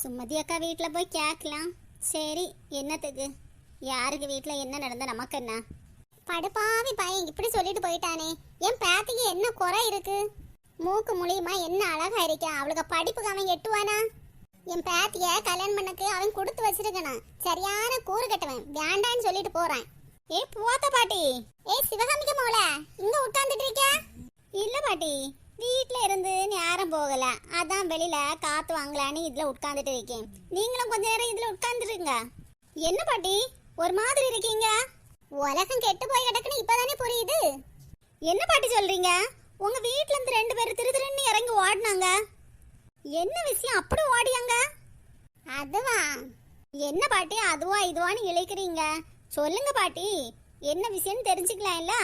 சுமதி அக்கா வீட்டில் போய் கேட்கலாம் சரி என்னத்துக்கு? யாருக்கு வீட்டில் என்ன நடந்த நமக்கு என்ன? படுப்பாவி பையன் இப்படி சொல்லிட்டு போயிட்டானே. என் பேத்திக்கு என்ன குறை இருக்கு? மூக்கு மூலியமா என்ன அழகா இருக்கா? அவளுக்கு படிப்புக்கு அவன் எட்டுவானா? என் பேத்திய கல்யாணம் பண்ணக்கு அவன் கொடுத்து வச்சிருக்கணும். சரியான கூறு கட்டுவேன். வேண்டான்னு சொல்லிட்டு போறான். ஏ போத்த பாட்டி. ஏ சிவகாமிக்க மோள. இங்க உட்கார்ந்துட்டு இருக்கியா? இல்ல பாட்டி. வீட்டில் இருந்து நேரம் போகல. அதான் வெளியில காத்து வாங்கலான்னு இதுல உட்காந்துட்டு இருக்கேன். நீங்களும் கொஞ்ச நேரம் இதுல உட்காந்துருங்க என்ன பாட்டி? ஒரு மாதிரி இருக்கீங்க. உலகம் கெட்டு போய் கிடக்குன்னு இப்பதானே புரியுது? என்ன பாட்டி சொல்றீங்க? உங்க வீட்ல இருந்து ரெண்டு பேரும் திரு திருன்னு இறங்கி ஓடினாங்க. என்ன விஷயம்? அப்படி ஓடியாங்க? அதுவா? என்ன பாட்டி? அதுவா இதுவான்னு இழைக்கிறீங்க. சொல்லுங்க பாட்டி. என்ன விஷயம்னு தெரிஞ்சுக்கலாம்ல?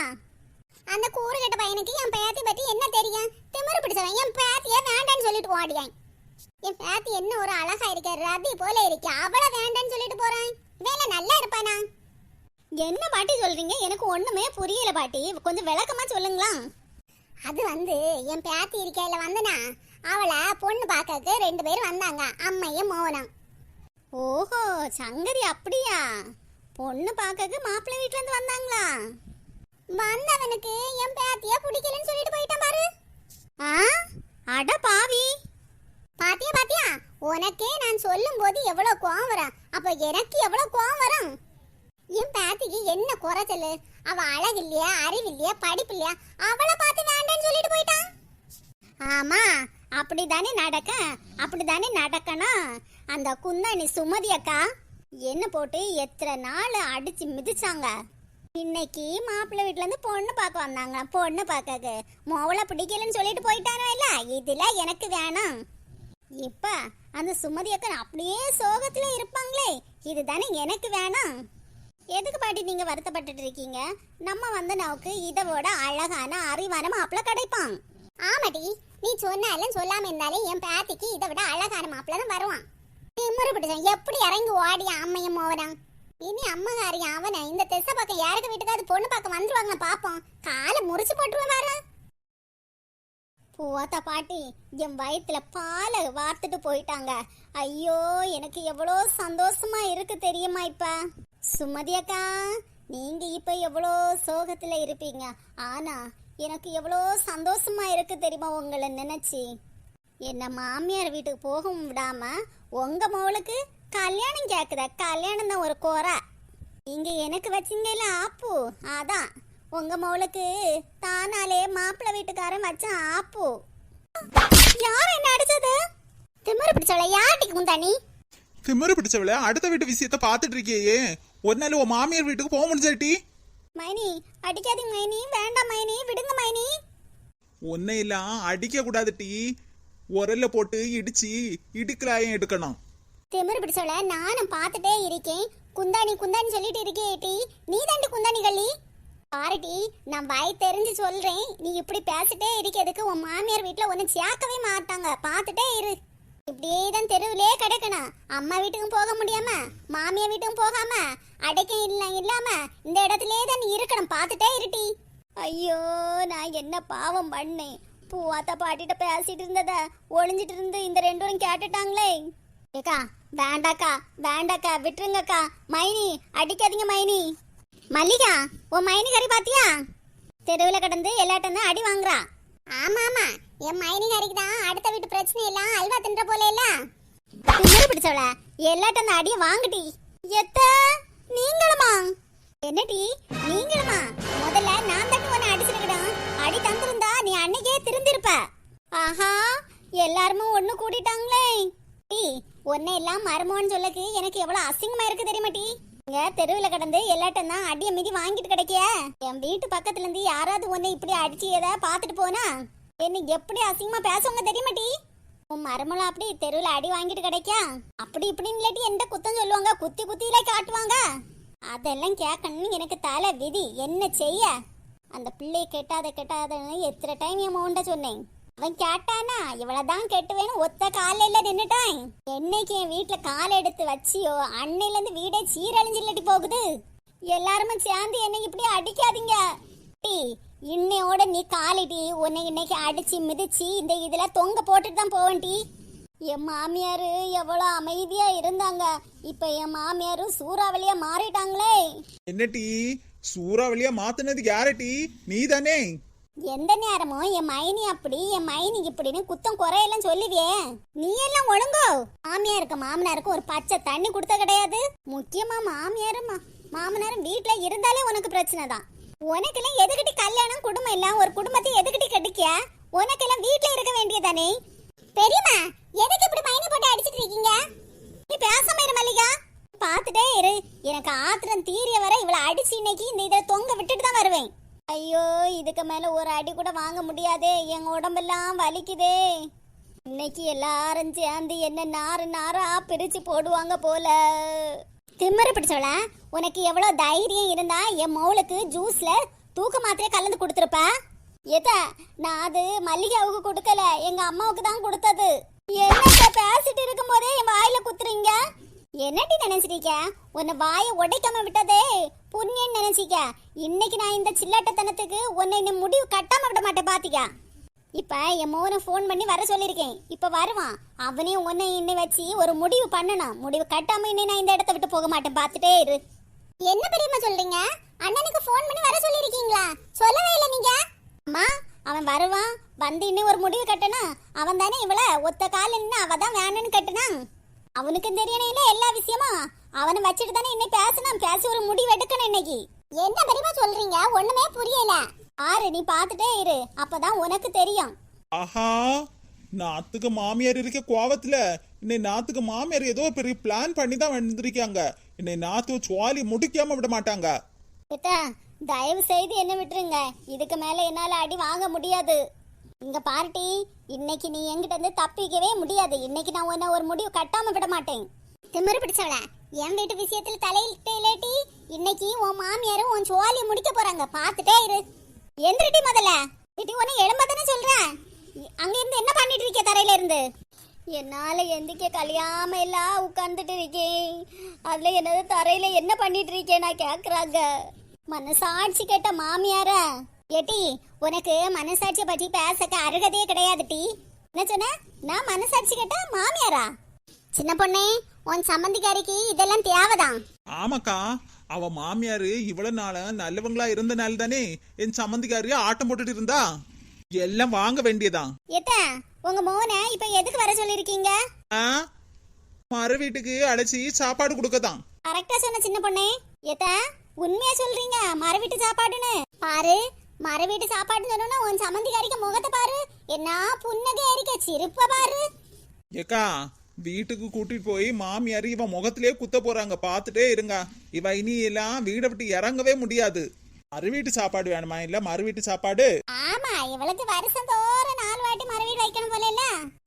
அந்த கூறுகட்ட பையனுக்கு என் பேத்தி பத்தி என்ன தெரியும்? திமிரு பிடிச்சவன். என் பேத்திய வேண்டான்னு சொல்லிட்டு ஓடியான் என் பேத்தி என்ன ஒரு அழகா இருக்க ரதி போல இருக்க. அவள வேண்டான்னு சொல்லிட்டு போறான் வேலை நல்லா இருப்பானா? என்ன பாட்டி சொல்றீங்க? எனக்கு ஒண்ணுமே புரியல பாட்டி. கொஞ்சம் விளக்கமா சொல்லுங்களா அது வந்து என் பேத்தி இருக்கையில வந்தனா? அவளை பொண்ணு பார்க்கறதுக்கு ரெண்டு பேரும் வந்தாங்க. அம்மையும் மோகனம். ஓஹோ சங்கரி அப்படியா? பொண்ணு பார்க்கறதுக்கு மாப்பிள்ளை வீட்டுல இருந்து வந்தாங்களா? வந்தவனுக்கு என் பேத்திய பிடிக்கலன்னு சொல்லிட்டு போயிட்டான் பாரு. ஆ? அட பாவி. பாத்தியா பாத்தியா? உனக்கே நான் சொல்லும் போது எவ்வளவு கோவம் வரும். அப்ப எனக்கு எவ்வளவு கோவம் வரும்? என் பேத்திக்கு என்ன குறைச்சல்? அவ அழகு இல்லையா அறிவு இல்லையா படிப்பு இல்லையா அவளை பார்த்து வேண்டாம்னு சொல்லிட்டு போயிட்டான். ஆமா அப்படிதானே நடக்க? அப்படிதானே நடக்கணும்? அந்த குந்தாணி சுமதி அக்கா என்ன போட்டு எத்தனை நாள் அடிச்சு மிதிச்சாங்க? இன்னைக்கு மாப்பிள்ளை வீட்டுல இருந்து பொண்ணு பார்க்க வந்தாங்க பொண்ணு பார்க்க மோவளை பிடிக்கலன்னு சொல்லிட்டு போயிட்டானோ இல்ல? இதுல எனக்கு வேணாம். இப்ப அந்த சுமதி அக்கன் அப்படியே சோகத்துல இருப்பாங்களே. இதுதானே எனக்கு வேணாம். எதுக்கு பாட்டி நீங்க வருத்தப்பட்டுட்டு இருக்கீங்க? நம்ம வந்த நமக்கு இதோட அழகான அறிவான மாப்பிள்ளை கிடைப்பான். ஆமாடி நீ சொன்னாலும் சொல்லாம இருந்தாலே என் பேத்திக்கு இதை விட அழகான மாப்பிள்ளை தான் வருவான். திமிரு பிடிச்சான் எப்படி இறங்கி ஓடி அம்மையும் மோவனான் இனி அம்மகாரியம் அவனை இந்த திசை பக்கம் யாருக்கு வீட்டுக்காவது பொண்ணு பார்க்க வந்துருவாங்க பாப்போம். காலை முறிச்சு போட்டுருவேன் பாரு. பூவாத்த பாட்டி என் வயிற்றுல பாலை வார்த்துட்டு போயிட்டாங்க. ஐயோ எனக்கு எவ்வளோ சந்தோஷமா இருக்கு தெரியுமா இப்ப? சுமதி அக்கா நீங்க இப்ப எவ்வளோ சோகத்துல இருப்பீங்க. ஆனா எனக்கு எவ்வளோ சந்தோஷமா இருக்கு தெரியுமா உங்களை நினைச்சு? என்ன மாமியார் வீட்டுக்கு போகவும் விடாம உங்க மவளுக்கு கல்யாணம் கேக்குத. கல்யாணம் தான் ஒரு குறை இங்க எனக்கு வச்சிங்கல்ல ஆப்பு. அதான். உங்க மவளுக்கு தானாலே மாப்பிள்ளை வீட்டுக்காரன் வச்ச ஆப்பு. யார் என்ன அடிச்சது? திமிரு பிடிச்சவள. யார்டிக்கு முந்தானி திமிரு பிடிச்சவள. அடுத்த வீட்டு விஷயத்த பாத்துட்டு இருக்கியே. ஒரு நாள் உன் மாமியார் வீட்டுக்கு போக முடிஞ்சாட்டி? மைனி அடிக்காதீங்க மைனி. வேண்டாம் மைனி. விடுங்க மைனி. உன்னை எல்லாம் அடிக்க கூடாது டீ உரல்ல போட்டு இடிச்சு இடுக்கலாயம் எடுக்கணும். திமிரு பிடிச்சவள நானும் பார்த்துட்டே இருக்கேன். குந்தாணி குந்தாணி சொல்லிட்டு இருக்கே டி நீ தாண்டி குந்தாணி கள்ளி? பாருடி நான் வாய் தெரிஞ்சு சொல்றேன். நீ இப்படி பேசிட்டே இருக்கிறதுக்கு உன் மாமியார் வீட்டில் ஒன்று சேர்க்கவே மாட்டாங்க. பார்த்துட்டே இரு. இப்படியே தான் தெருவிலே கிடக்கணும். அம்மா வீட்டுக்கும் போக முடியாம மாமியார் வீட்டுக்கும் போகாம அடைக்கும் இல்ல இல்லாம இந்த இடத்துலயே தான் நீ இருக்கணும். பார்த்துட்டே இருட்டி ஐயோ நான் என்ன பாவம் பண்ணேன். பூவாத்தா பாட்டிட்ட பேசிட்டு இருந்ததை ஒளிஞ்சிட்டு இருந்து இந்த ரெண்டு கேட்டுட்டாங்களே. ஏக்கா வேண்டாக்கா வேண்டாக்கா விட்டுருங்கக்கா. மைனி அடிக்காதீங்க மைனி. மல்லிகா உன் மைனி கறி பாத்தியா? தெருவில் கடந்து எல்லாட்டும் அடி வாங்குறா. ஆமா ஆமா. என் மைனி கறிக்கு தான் அடுத்த வீட்டு பிரச்சனை எல்லாம் அல்வா தின்ற போல இல்ல. திமிரு பிடிச்சவள எல்லாட்டும் அடிய வாங்குடி. எத்த நீங்களுமா? என்னடி நீங்களுமா? முதல்ல நான் தட்டு உன்னை அடிச்சிருக்கணும் அடி தந்திருந்தா நீ அன்னைக்கே திருந்திருப்ப. ஆஹா எல்லாருமே ஒண்ணு கூட்டிட்டாங்களே டீ உன்னை எல்லாம் மருமோன்னு சொல்லக்கு எனக்கு எவ்வளவு அசிங்கமா இருக்கு தெரியுமா டீ? இங்க தெருவில் கடந்து எல்லாட்டம் தான் அடிய மிதி வாங்கிட்டு கிடைக்கிய? என் வீட்டு பக்கத்துல இருந்து யாராவது உன்னை இப்படி அடிச்சு ஏதா பார்த்துட்டு போனா? என்ன எப்படி அசிங்கமா பேசுவாங்க தெரியுமா டீ? உன் மருமலை அப்படி தெருவில் அடி வாங்கிட்டு கிடைக்கா அப்படி இப்படின்னு இல்லாட்டி எந்த குத்தம் சொல்லுவாங்க குத்தி குத்தியில காட்டுவாங்க. அதெல்லாம் கேட்கணும்னு எனக்கு தலை விதி. என்ன செய்ய? அந்த பிள்ளையை கெட்டாத கெட்டாதன்னு எத்தனை டைம் என் மவுண்ட சொன்னேன். அவன் கேட்டானா இவ்வளவுதான் கெட்டுவேன்னு ஒத்த காலையில நின்னுட்டான். என்னைக்கு என் வீட்டுல கால் எடுத்து வச்சியோ அன்னையில இருந்து வீடே சீரழிஞ்சு இல்லாட்டி போகுது. எல்லாருமே சேர்ந்து என்னை இப்படி அடிக்காதீங்க. டி இன்னையோட நீ காலிடி உன்னை இன்னைக்கு அடிச்சு மிதிச்சு இந்த இதுல தொங்க போட்டுட்டு தான் போவேன் டி. என் மாமியார் எவ்வளோ அமைதியா இருந்தாங்க. இப்ப என் மாமியாரும் சூறாவளியா மாறிட்டாங்களே. என்ன டீ? சூறாவளியா மாத்துனது யார டீ? நீ தானே எந்த நேரமும் என் மைனி அப்படி என் மைனி இப்படின்னு குத்தம் குறையெல்லாம் சொல்லுவியே. நீ எல்லாம் ஒழுங்கோ. மாமியாருக்கு மாமனாருக்கு ஒரு பச்சை தண்ணி கொடுத்த கிடையாது. முக்கியமா மாமியாரும் மா- மாமனாரும் வீட்ல இருந்தாலே உனக்கு பிரச்சனை தான் உனக்கெல்லாம் எதுக்கிட்டு கல்யாணம் குடும்பம் இல்ல ஒரு குடும்பத்தை எதுக்கிட்டு கட்டிக்க உனக்கெல்லாம் வீட்ல இருக்க வேண்டியதானே? பெரியமா எதுக்கு இப்படி மைனி போட்டு அடிச்சிட்டு இருக்கீங்க? நீ பேசாம இரு மல்லிகா. பார்த்துட்டே இரு. எனக்கு ஆத்திரம் தீரிய வர இவளை அடிச்சு இன்னைக்கு இந்த இதை தொங்க விட்டுட்டு தான் வருவேன். ஐயோ இதுக்கு மேல ஒரு அடி கூட வாங்க முடியாதே. எங்க உடம்பெல்லாம் வலிக்குதே. இன்னைக்கு எல்லாரும் சேர்ந்து என்ன நாறு நாரா பிரிச்சு போடுவாங்க போல. திமிரு பிடிச்சவள உனக்கு எவ்வளவு தைரியம் இருந்தா என் மௌளுக்கு ஜூஸ்ல தூக்க மாத்திரையே கலந்து கொடுத்துருப்ப? எத நான் அது மல்லிகாவுக்கு கொடுக்கல. எங்க அம்மாவுக்கு தான் கொடுத்தது. என்ன பேசிட்டு இருக்கும் போதே என் வாயில குத்துறீங்க? என்னடி நினைச்சிருக்க உன்னை வாயை உடைக்காம விட்டதே. புண்ணியம் நினைச்சிக்க. இன்னைக்கு நான் இந்த சில்லாட்டத்தனத்துக்கு உன்னை இன்னும் முடிவு கட்டாம விட மாட்டேன் பாத்திக்கா. இப்ப என் மோனை ஃபோன் பண்ணி வர சொல்லியிருக்கேன். இப்ப வருவான். அவனையும் உன்னை இன்னை வச்சு ஒரு முடிவு பண்ணணும். முடிவு கட்டாம இன்னை நான் இந்த இடத்த விட்டு போக மாட்டேன் பார்த்துட்டே இரு. என்ன பெரியம்மா சொல்றீங்க? அண்ணனுக்கு ஃபோன் பண்ணி வர சொல்லியிருக்கீங்களா? சொல்லவே இல்லை நீங்க. அம்மா அவன் வருவான். வந்து இன்னும் ஒரு முடிவு கட்டணும். அவன் தானே இவள ஒத்த கால் நின்று அவ தான் வேணும்னு கட்டினான். அவனுக்கு தெரியணும் இல்லை எல்லா விஷயமும்? அவனை வச்சுட்டு தானே இன்னைக்கு பேசணும். பேசி ஒரு முடிவு எடுக்கணும் இன்னைக்கு. என்ன பெரியமா சொல்றீங்க? ஒண்ணுமே புரியல. ஆறு நீ பார்த்துட்டே இரு. அப்பதான் உனக்கு தெரியும். ஆஹா நாத்துக்கு மாமியார் இருக்க கோவத்துல இன்னை நாத்துக்கு மாமியார் ஏதோ பெரிய பிளான் பண்ணி தான் வந்திருக்காங்க. இன்னை நாத்து சுவாலி முடிக்காம விட மாட்டாங்க. கிட்ட தயவு செய்து என்ன விட்டுருங்க. இதுக்கு மேல என்னால அடி வாங்க முடியாது. இங்க பார்ட்டி இன்னைக்கு நீ என்கிட்ட இருந்து தப்பிக்கவே முடியாது. இன்னைக்கு நான் உன்னை ஒரு முடிவு கட்டாம விட மாட்டேன். திமிரு பிடிச்சவள. என் வீட்டு விஷயத்துல தலையிட்டு இல்லாட்டி இன்னைக்கு உன் மாமியாரும் உன் சோழி முடிக்க போறாங்க. பார்த்துட்டே இரு. எந்திரிட்டி முதல்ல. இட்டி உன்னை எழும்பதானே சொல்றேன். அங்க இருந்து என்ன பண்ணிட்டு இருக்க தரையில இருந்து என்னால எந்திக்க கழியாம எல்லாம் உட்கார்ந்துட்டு இருக்கேன். அதுல என்னது தரையில என்ன பண்ணிட்டு இருக்கேன் நான் கேக்குறாங்க. மனசாட்சி கேட்ட மாமியார ஏட்டி உனக்கு மனசாட்சியை பற்றி பேசக்க அருகதையே கிடையாது டி. என்ன சொன்ன? நான் மனசாட்சி கேட்ட மாமியாரா? சின்ன பொண்ணே உன் சம்மந்திக்காரிக்கு இதெல்லாம் தேவைதான் ஆமாக்கா அவ மாமியாரு இவ்வளவு நாள நல்லவங்களா இருந்தனால தானே என் சம்மந்திக்காரி ஆட்டம் போட்டுட்டு இருந்தா? எல்லாம் வாங்க வேண்டியதான் எத்த உங்க மோனை இப்ப எதுக்கு வர சொல்லிருக்கீங்க? ஆ மறு வீட்டுக்கு அழைச்சி சாப்பாடு கொடுக்கதான் கரெக்டா சொன்ன சின்ன பொண்ணே. எத்த உண்மையா சொல்றீங்க மர வீட்டு சாப்பாடுன்னு? பாரு மர வீட்டு சாப்பாடுன்னு சொன்னா உன் சம்மந்திக்காரிக்கு முகத்தை பாரு. என்ன புன்னகையா இருக்க சிரிப்ப பாரு. ஏக்கா வீட்டுக்கு கூட்டிட்டு போய் மாமியார் இவன் முகத்திலே குத்த போறாங்க. பார்த்துட்டே இருங்க. இவ இனி எல்லாம் வீடை விட்டு இறங்கவே முடியாது. மறு வீட்டு சாப்பாடு வேணுமா? இல்ல மறு வீட்டு சாப்பாடு? ஆமா இவளுக்கு வருஷம் தோற நாலு வாட்டி மறுவீடு வைக்கணும் போல இல்ல.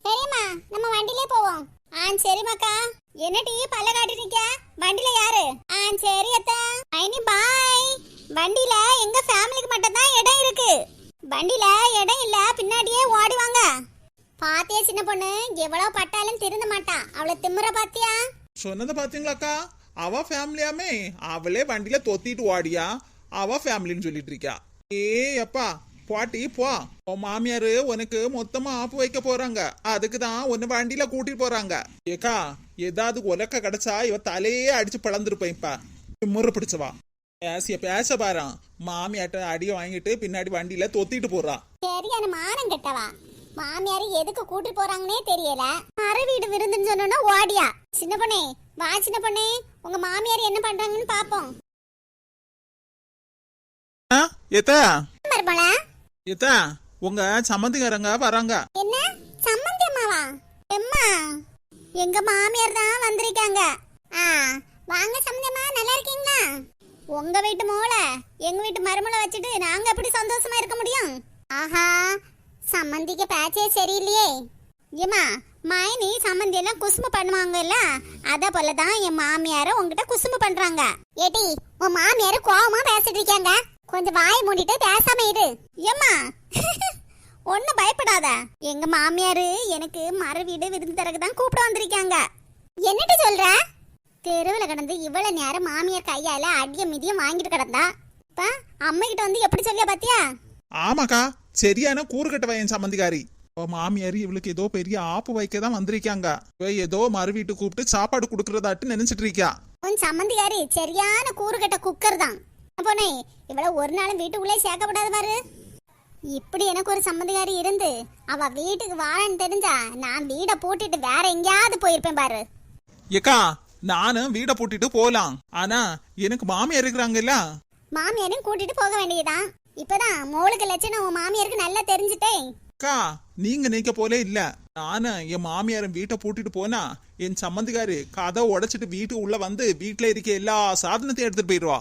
சரிம்மா நம்ம வண்டிலே போவோம். ஆ சரிம்மாக்கா என்ன டீ பல்ல காட்டிருக்க வண்டில யாரு? ஆ சரி அத்தா. ஐனி பாய் வண்டில எங்க ஃபேமிலிக்கு மட்டும் தான் இடம் இருக்கு வண்டில இடம் இல்ல பின்னாடியே ஓடி வாங்க பாத்தியா சின்ன பொண்ணு? எவ்வளவு பட்டாலும் திருந்த மாட்டா. அவளை திமிர பாத்தியா? சொன்னதை பாத்தீங்களாக்கா அவ ஃபேமிலியாமே. அவளே வண்டியில தொத்திட்டு ஓடியா. அவ ஃபேமிலின்னு சொல்லிட்டு இருக்கா. ஏ அப்பா பாட்டி போ. உன் மாமியாரு உனக்கு மொத்தமா ஆப்பு வைக்க போறாங்க. அதுக்கு தான் உன்னை வண்டியில கூட்டிட்டு போறாங்க. ஏக்கா ஏதாவது உலக்க கிடைச்சா இவ தலையே அடிச்சு பிளந்துருப்பேன் இப்ப. முறை பிடிச்சவா பேசிய பேச பாரு மாமியாட்ட அடிய வாங்கிட்டு பின்னாடி வண்டியில தொத்திட்டு போறா. சரியான மானம் கெட்டவா? மாமியார் எதுக்கு கூட்டு போறாங்கன்னே தெரியல. மறு வீடு விருந்துன்னு சொன்னோன்னா ஓடியா. சின்ன பொண்ணே வா சின்ன பொண்ணே. உங்க மாமியார் என்ன பண்றாங்கன்னு பாப்போம். ஏத்தா? மருமல ஏத்தா உங்க சம்மந்திக்காரங்க வராங்க. என்ன? சம்மந்தி அம்மாவா? எம்மா? எங்க மாமியார் தான் வந்திருக்காங்க. ஆ வாங்க சம்மந்தி அம்மா நல்லா இருக்கீங்களா? உங்க வீட்டு மோள எங்க வீட்டு மருமலை வச்சுட்டு நாங்க எப்படி சந்தோஷமா இருக்க முடியும்? ஆஹா சம்மந்திக்கு பேச்சே சரியில்லையே. ஏமா மைனி சம்மந்தி எல்லாம் குசும்பு பண்ணுவாங்கல்ல? அத போல தான் என் மாமியார உங்ககிட்ட குசும்பு பண்றாங்க. ஏடி உன் மாமியார கோவமா பேசிட்டு இருக்காங்க. கொஞ்சம் வாய் மூடிட்டு பேசாம இரு. ஏம்மா ஒன்னும் பயப்படாத. எங்க மாமியாரு எனக்கு மர வீடு விருந்து தரக்கு தான் கூப்பிட வந்திருக்காங்க. என்னட்டு சொல்ற? தெருவில் கிடந்து இவ்வளவு நேரம் மாமியார் கையால அடிய மிதியம் வாங்கிட்டு கிடந்தா. இப்ப அம்மா கிட்ட வந்து எப்படி சொல்லியா பாத்தியா? ஆமாக்கா சரியான கூறுகட்டவ என் சம்மந்திக்காரி இப்போ மாமியார் இவளுக்கு ஏதோ பெரிய ஆப்பு வைக்க தான் வந்திருக்காங்க ஏதோ மறு வீட்டு கூப்பிட்டு சாப்பாடு கொடுக்கறதாட்டு நினைச்சிட்டு இருக்கா. உன் சம்மந்திக்காரி சரியான கூறுகட்ட குக்கர் தான். போனே இவ்வளவு ஒரு நாளும் வீட்டுக்குள்ளே சேர்க்கப்படாது பாரு. இப்படி எனக்கு ஒரு சம்மந்திக்காரி இருந்து அவ வீட்டுக்கு வாரன்னு தெரிஞ்சா நான் வீடை பூட்டிட்டு வேற எங்கேயாவது போயிருப்பேன் பாரு. ஏக்கா நானும் வீடை பூட்டிட்டு போலாம். ஆனா எனக்கு மாமியார் இருக்கிறாங்கல்ல. மாமியாரையும் கூட்டிட்டு போக வேண்டியதுதான். இப்பதான் மோளுக்கு லட்சணம் உன் மாமியாருக்கு நல்லா தெரிஞ்சுட்டேன். அக்கா நீங்க நினைக்க போலே இல்ல. நானு என் மாமியாரும் வீட்டை பூட்டிட்டு போனா என் சம்மந்திக்காரு கதை உடைச்சிட்டு வீட்டுக்கு உள்ள வந்து வீட்டுல இருக்க எல்லா சாதனத்தையும் எடுத்துட்டு போயிடுவா